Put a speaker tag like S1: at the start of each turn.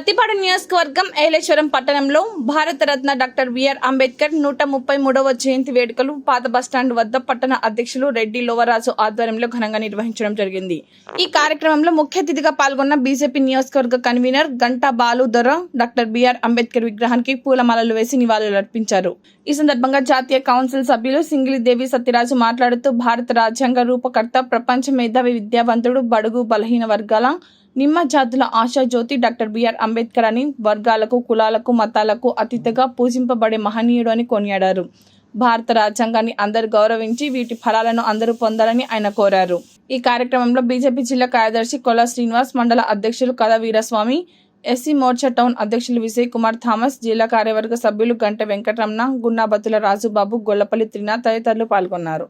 S1: ప్రతిపాడు నియోజకవర్గం ఏలేశ్వరం పట్టణంలో Bharat Ratna doctor BR Ambedkar నూట ముప్పై మూడవ జయంతి వేడుకలు పాత బస్టాండ్ వద్ద పట్టణ అధ్యక్షులు రెడ్డి లోవరాజు ఆధ్వర్యంలో ఘనంగా నిర్వహించడం జరిగింది. ఈ కార్యక్రమంలో ముఖ్య అతిథిగా పాల్గొన్న బీజేపీ నియోజకవర్గ కన్వీనర్ గంటా బాలు దొర డాక్టర్ బిఆర్ అంబేద్కర్ విగ్రహానికి పూలమాలలు వేసి నివాళులర్పించారు ఈ సందర్భంగా జాతీయ కౌన్సిల్ సభ్యులు సింగిలిదేవి సత్యరాజు మాట్లాడుతూ భారత రాజ్యాంగ రూపకర్త ప్రపంచ మేధావి విద్యావంతుడు బడుగు బలహీన వర్గాల నిమ్మ జాతుల ఆశాజ్యోతి డాక్టర్ బిఆర్ అంబేద్కర్ అని వర్గాలకు కులాలకు మతాలకు అతీతగా పూజింపబడే మహనీయుడు అని కొనియాడారు. భారత రాజ్యాంగాన్ని అందరూ గౌరవించి వీటి ఫలాలను అందరూ పొందాలని ఆయన కోరారు. ఈ కార్యక్రమంలో బీజేపీ జిల్లా కార్యదర్శి కొల శ్రీనివాస్ మండల అధ్యక్షులు కథ వీరస్వామి ఎస్సీ మోర్చా టౌన్ అధ్యక్షులు విజయ్ కుమార్ థామస్ జిల్లా కార్యవర్గ సభ్యులు గంట వెంకటరమణ గున్నాబతుల రాజుబాబు గొల్లపల్లి త్రినాథ్ తదితరులు పాల్గొన్నారు.